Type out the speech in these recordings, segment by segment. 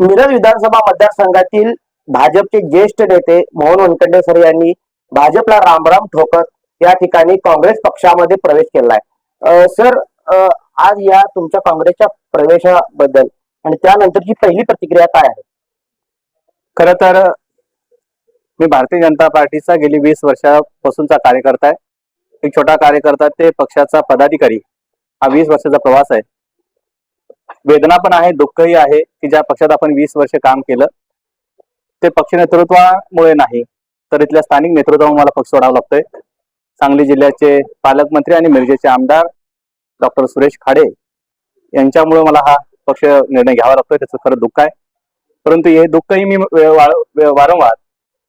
मिरज विधानसभा मतदारसंघातील भाजपचे ज्येष्ठ नेते मोहन वनखंडे सर यांनी भाजपला रामराम ठोकत या ठिकाणी काँग्रेस पक्षामध्ये प्रवेश केलाय. सर आज या तुमच्या काँग्रेसच्या प्रवेशाबद्दल आणि त्यानंतरची पहिली प्रतिक्रिया काय आहे? खर तर मी भारतीय जनता पार्टीचा गेली वीस वर्षापासूनचा कार्यकर्ता आहे. एक छोटा कार्यकर्ता ते पक्षाचा पदाधिकारी. हा वीस वर्षाचा प्रवास आहे. वेदना पण आहे दुःखही आहे की ज्या पक्षात आपण वीस वर्ष काम केलं ते पक्ष नेतृत्वामुळे नाही. तर इथल्या स्थानिक नेतृत्वामुळे मला पक्ष सोडावा लागतोय. सांगली जिल्ह्याचे पालकमंत्री आणि मिरजेचे आमदार डॉक्टर सुरेश खाडे यांच्यामुळे मला हा पक्ष निर्णय घ्यावा लागतोय. त्याचं खरं दुःख आहे. परंतु हे दुःखही मी वे- वारंवार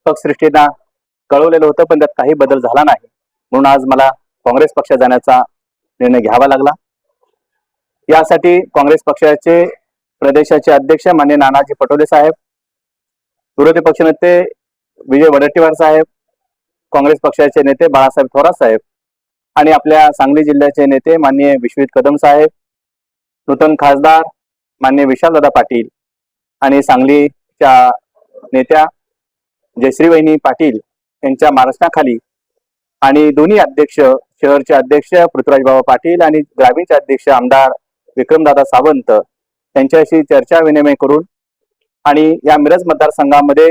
पक्षसृष्टींना कळवलेलं होतं पण त्यात काही बदल झाला नाही. म्हणून आज मला काँग्रेस पक्षात जाण्याचा निर्णय घ्यावा लागला. यासाठी काँग्रेस पक्षाचे प्रदेशाचे अध्यक्ष मान्य नानाजी पटोले साहेब विरोधी पक्षनेते विजय वडेट्टीवार साहेब काँग्रेस पक्षाचे नेते बाळासाहेब थोरात साहेब आणि आपल्या सांगली जिल्ह्याचे नेते माननीय विश्वित कदम साहेब नूतन खासदार मान्य विशालदादा पाटील आणि सांगलीच्या नेत्या जयश्री वहिनी पाटील यांच्या मार्गदर्शनाखाली आणि दोन्ही अध्यक्ष शहरचे अध्यक्ष पृथ्वीराजबाबा पाटील आणि ग्रामीणचे अध्यक्ष आमदार विक्रमदादा सावंत यांच्याशी चर्चा विनिमय करून आणि या मिरज मतदारसंघामध्ये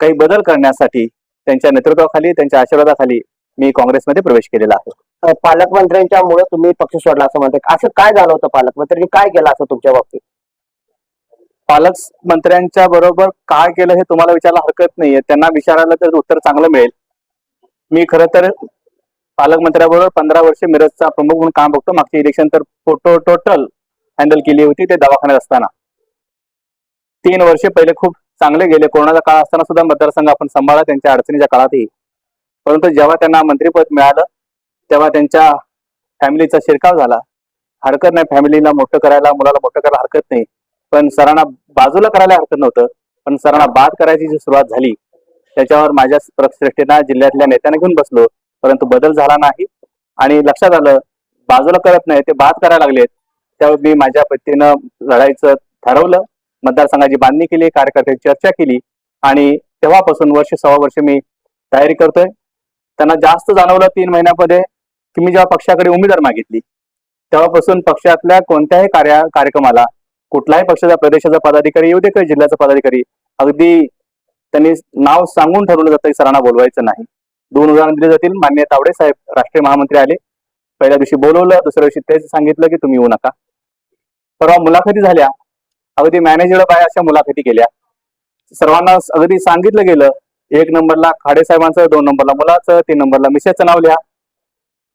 काही बदल करण्यासाठी त्यांच्या नेतृत्वाखाली त्यांच्या आशीर्वादाखाली मी काँग्रेसमध्ये प्रवेश केलेला आहे. पालकमंत्र्यांच्या मुळे तुम्ही पक्ष सोडला असं म्हणतात. असं काय झालं होतं पालकमंत्र्यांनी? काय केलं असं तुमच्या बाबतीत? पालकमंत्र्यांच्या बरोबर काय केलं हे तुम्हाला विचारायला हरकत नाहीये. त्यांना विचारायला तर उत्तर चांगलं मिळेल. मी खरं तर पालकमंत्र्याबरोबर पंधरा वर्ष मिरजचा प्रमुख म्हणून काम बघतो. मागचे इलेक्शन तर फोटो टोटल हँडल केली होती ते दवाखान्यात असताना. तीन वर्ष पहिले खूप चांगले गेले. कोरोनाचा काळ असताना सुद्धा मतदारसंघ आपण सांभाळला त्यांच्या अडचणीच्या काळातही. परंतु जेव्हा त्यांना मंत्रीपद मिळालं तेव्हा त्यांच्या फॅमिलीचा शिरकाव झाला. हरकत नाही फॅमिलीला मोठं करायला मुलाला मोठं करायला हरकत नाही. पण सरांना बाजूला करायला हरकत नव्हतं. पण सरांना बाद करायची जी सुरुवात झाली त्याच्यावर माझ्या पक्षश्रेष्ठींना जिल्ह्यातल्या नेत्यांना घेऊन बसलो. परंतु बदल झाला नाही. आणि लक्षात आलं बाजूला करत नाही ते बाद करायला लागलेत त्यावेळी मी माझ्या पद्धतीनं लढायचं ठरवलं. मतदारसंघाची बांधणी केली कार्यकर्त्यांची चर्चा केली. आणि तेव्हापासून वर्ष सव्वा वर्ष मी तयारी करतोय. त्यांना जास्त जाणवलं तीन महिन्यामध्ये की मी जेव्हा पक्षाकडे उमेदवार मागितली तेव्हापासून पक्षातल्या कोणत्याही कार्या कार्यक्रमाला कुठलाही पक्षाचा प्रदेशाचा पदाधिकारी येऊ दे काही जिल्ह्याचा पदाधिकारी अगदी त्यांनी नाव सांगून ठरवलं जातं सरांना बोलवायचं नाही. दोन उदाहरण दिले जातील. मान्य तावडे साहेब राष्ट्रीय महामंत्री आले. पहिल्या दिवशी बोलवलं दुसऱ्या दिवशी तेच सांगितलं की तुम्ही येऊ नका. परवा मुलाखती झाल्या. अगदी मॅनेजर बाय अशा मुलाखती केल्या. सर्वांना अगदी सांगितलं गेलं एक नंबरला खाडे साहेबांचं दोन नंबरला मुलाचं तीन नंबरला मिसेसचं नाव लिहा.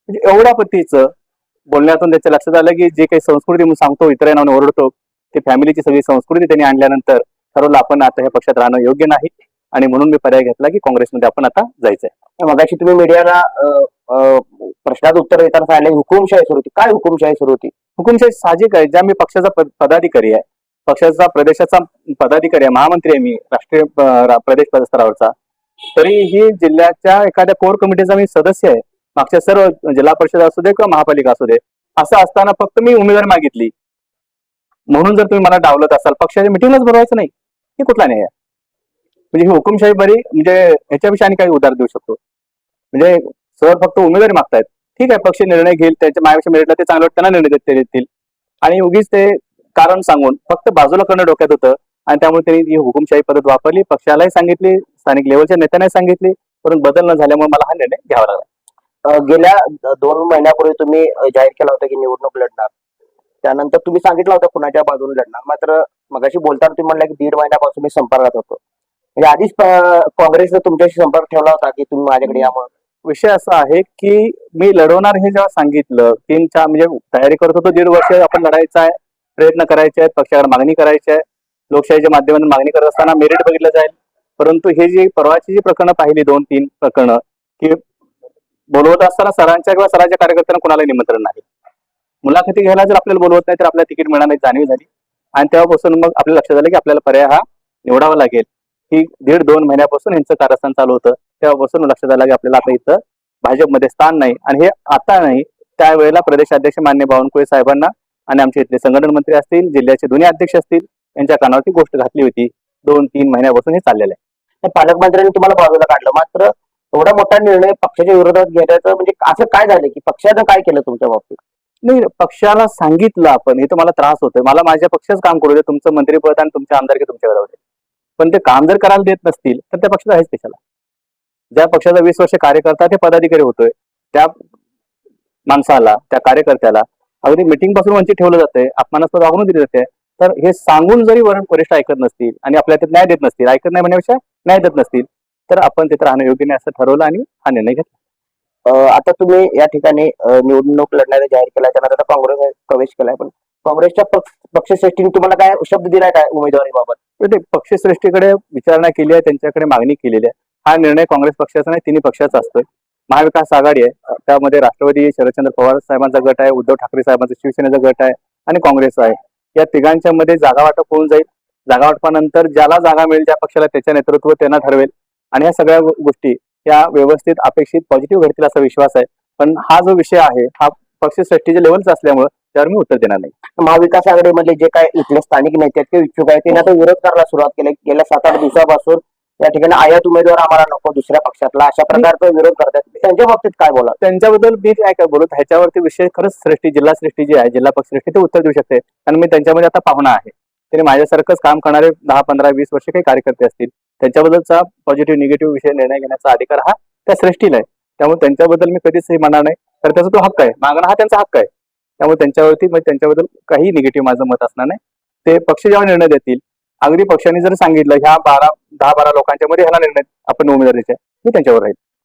म्हणजे एवढ्या पद्धतीचं बोलण्यातून त्याच्या लक्षात आलं की जे काही संस्कृती म्हणून सांगतो इतर नावाने ओरडतो ते फॅमिलीची सगळी संस्कृती त्यांनी आणल्यानंतर ठरवलं आपण आता ह्या पक्षात राहणं योग्य नाही. आणि म्हणून मी पर्याय घेतला की काँग्रेसमध्ये आपण आता जायचंय. मगाशी तुम्ही मीडियाला प्रश्नात उत्तर देताना सांगितलं हुकुमशाही सुरू होती. काय हुकुमशाही सुरू होती? हुकुमशाही साहजिक आहे ज्या मी पक्षाचा पदाधिकारी आहे. पक्षाचा प्रदेशाचा पदाधिकारी आहे महामंत्री आहे मी राष्ट्रीय प्रदेश पदस्तरावरचा. तरीही जिल्ह्याच्या एखाद्या कोर कमिटीचा मी सदस्य आहे. मागच्या सर्व जिल्हा परिषद असू दे किंवा महापालिका असू दे असं असताना फक्त मी उमेदवार मागितली. म्हणून जर तुम्ही मला डावलत असाल पक्षाच्या मिटिंगलाच बोलवायचं नाही. हे कुठला नाही आहे? म्हणजे ही हुकुमशाही बरी म्हणजे याच्याविषयी आणि काही उदाहरण देऊ शकतो. म्हणजे सर फक्त उमेदवारी मागतायत. ठीक आहे पक्ष निर्णय घेईल त्याच्या माझ्यापेक्षा मेरिटला ते चांगलं त्यांना निर्णय देत- देतील. आणि उगीच ते कारण सांगून फक्त बाजूला करणं डोक्यात होतं आणि त्यामुळे त्यांनी ही हुकुमशाही पद्धत वापरली पक्षालाही सांगितली स्थानिक लेवलच्या नेत्यांनाही सांगितली परंतु बदल न झाल्यामुळे मला हा निर्णय घ्यावा लागला. गेल्या दोन महिन्यापूर्वी तुम्ही जाहीर केला होता की निवडणूक लढणार. त्यानंतर तुम्ही सांगितलं होतं कुणाच्या बाजूने लढणार. मात्र मगाशी बोलताना तुम्ही म्हणला की दीड महिन्यापासून मी संपर्कात होतो. म्हणजे आधीच प- काँग्रेसने तुमच्याशी संपर्क ठेवला होता की तुम्ही माझ्याकडे या म्हणून. विषय असा आहे की मी लढवणार हे जेव्हा सांगितलं तीन चार म्हणजे तयारी करत होतो दीड वर्ष आपण लढायचं आहे प्रयत्न करायचे आहेत पक्षाकडे मागणी करायची आहे लोकशाहीच्या माध्यमातून मागणी करत असताना मेरिट बघितलं जाईल. परंतु हे जी परवाची जी प्रकरणं पाहिली दोन तीन प्रकरणं की बोलवत असताना सरांच्या किंवा सरांच्या कार्यकर्त्यांना कुणाला निमंत्रण नाही. मुलाखती घ्यायला जर आपल्याला बोलवत नाही तर आपल्याला तिकीट मिळणार नाही जाणीव झाली. आणि तेव्हापासून मग आपल्या लक्षात आलं की आपल्याला पर्याय हा निवडावा लागेल. ही दीड दोन महिन्यापासून यांचं कारस्थान चालू होतं. तेव्हापासून लक्षात आलं की आपल्याला आता इथं भाजपमध्ये स्थान नाही. आणि हे आता नाही त्यावेळेला प्रदेशाध्यक्ष मान्य बावनकुळे साहेबांना आणि आमचे इथले संघटन मंत्री असतील जिल्ह्याचे दोन्ही अध्यक्ष असतील यांच्या कानावरती गोष्ट घातली होती. दोन तीन महिन्यापासून हे चाललेलं आहे. तर पालकमंत्र्यांनी तुम्हाला बाजूला काढलं. मात्र एवढा मोठा निर्णय पक्षाच्या विरोधात घेण्याचं म्हणजे असं काय झालं की पक्षानं काय केलं तुमच्या बाबतीत? नाही पक्षाला सांगितलं आपण. हे तुम्हाला त्रास होतोय. मला माझ्या पक्षाच काम करू दे. तुमचं मंत्रीपद आणि तुमचे आमदारकी तुमच्याकडे होते. पण ते काम जर करायला देत नसतील तर त्या पक्षाचा आहेच कशाला? ज्या पक्षाचा वीस वर्ष कार्यकर्ता ते पदाधिकारी होतोय. त्या माणसाला त्या कार्यकर्त्याला अगदी मिटिंगपासून वंचित ठेवलं जातंय अपमानास्पद वागणूक दिली जाते. तर हे सांगून जरी वरण वरिष्ठ ऐकत नसतील आणि आपल्याला ते न्याय देत नसतील ऐकत नाही म्हणण्यापेक्षा न्याय देत नसतील तर आपण तिथे राहणं योग्य नाही असं ठरवलं आणि हा निर्णय घेतला. आता तुम्ही या ठिकाणी निवडणूक लढण्याचा जाहीर केला त्यानंतर आता काँग्रेस प्रवेश केलाय पण काँग्रेसच्या पक्ष- पक्षश्रेष्ठीने तुम्हाला काय शब्द दिलाय काय उमेदवारीबाबत? ते पक्षश्रेष्ठीकडे विचारणा केली आहे त्यांच्याकडे मागणी केलेली आहे. हा निर्णय काँग्रेस पक्षाचा नाही तिन्ही पक्षाचा असतोय. महाविकास आघाडी आहे त्यामध्ये राष्ट्रवादी शरदचंद्र पवार साहेबांचा गट आहे उद्धव ठाकरे साहेबांचा शिवसेनेचा गट आहे आणि काँग्रेस आहे. या तिघांच्या मध्ये जागा वाटप होऊन जाईल. जागा वाटपानंतर ज्याला जागा मिळेल त्या पक्षाला त्याच्या नेतृत्व त्यांना ठरवेल. आणि ह्या सगळ्या गो- गोष्टी या व्यवस्थित अपेक्षित पॉझिटिव्ह घडतील असा विश्वास आहे. पण हा जो विषय आहे हा पक्षश्रेष्ठीच्या लेवलचा असल्यामुळे त्यावर मी उत्तर देणार नाही. महाविकास आघाडीमधले जे काय इथले स्थानिक नेते आहेत ते इच्छुक आहेत. त्यांनी आता विरोध करायला सुरुवात केली. गेल्या सात आठ दिवसापासून या ठिकाणी आयात उमेदवार आम्हाला नको दुसऱ्या पक्षातला. अशा प्रकारचा विरोध करतात. त्यांच्या बाबतीत काय बोला त्यांच्याबद्दल मी काय काय बोलत ह्याच्यावरती विषय खरंच श्रेष्ठी जिल्हा श्रेष्ठी जी आहे जिल्हा पक्ष श्रेष्ठी ते उत्तर देऊ शकते. आणि मी त्यांच्यामध्ये आता पाहुणा आहे. तरी माझ्यासारखंच काम करणारे दहा पंधरा वीस वर्ष काही कार्यकर्ते असतील. त्यांच्याबद्दलचा पॉझिटिव्ह निगेटिव्ह विषय निर्णय घेण्याचा अधिकार हा त्या श्रेष्ठीला आहे. त्यामुळे त्यांच्याबद्दल मी कधीच हे म्हणणार नाही. तर त्याचा तो हक्क आहे. मागणं हा त्यांचा हक्क आहे. त्यामुळे त्यांच्यावरती म्हणजे त्यांच्याबद्दल काही निगेटिव्ह माझं मत असणार नाही. ते पक्ष जेव्हा निर्णय देतील अगदी पक्षाने जर सांगितलं ह्या बारा दहा बारा लोकांच्या मध्ये ह्याला निर्णय आपण उमेदवारीचे मी त्यांच्यावर राहील.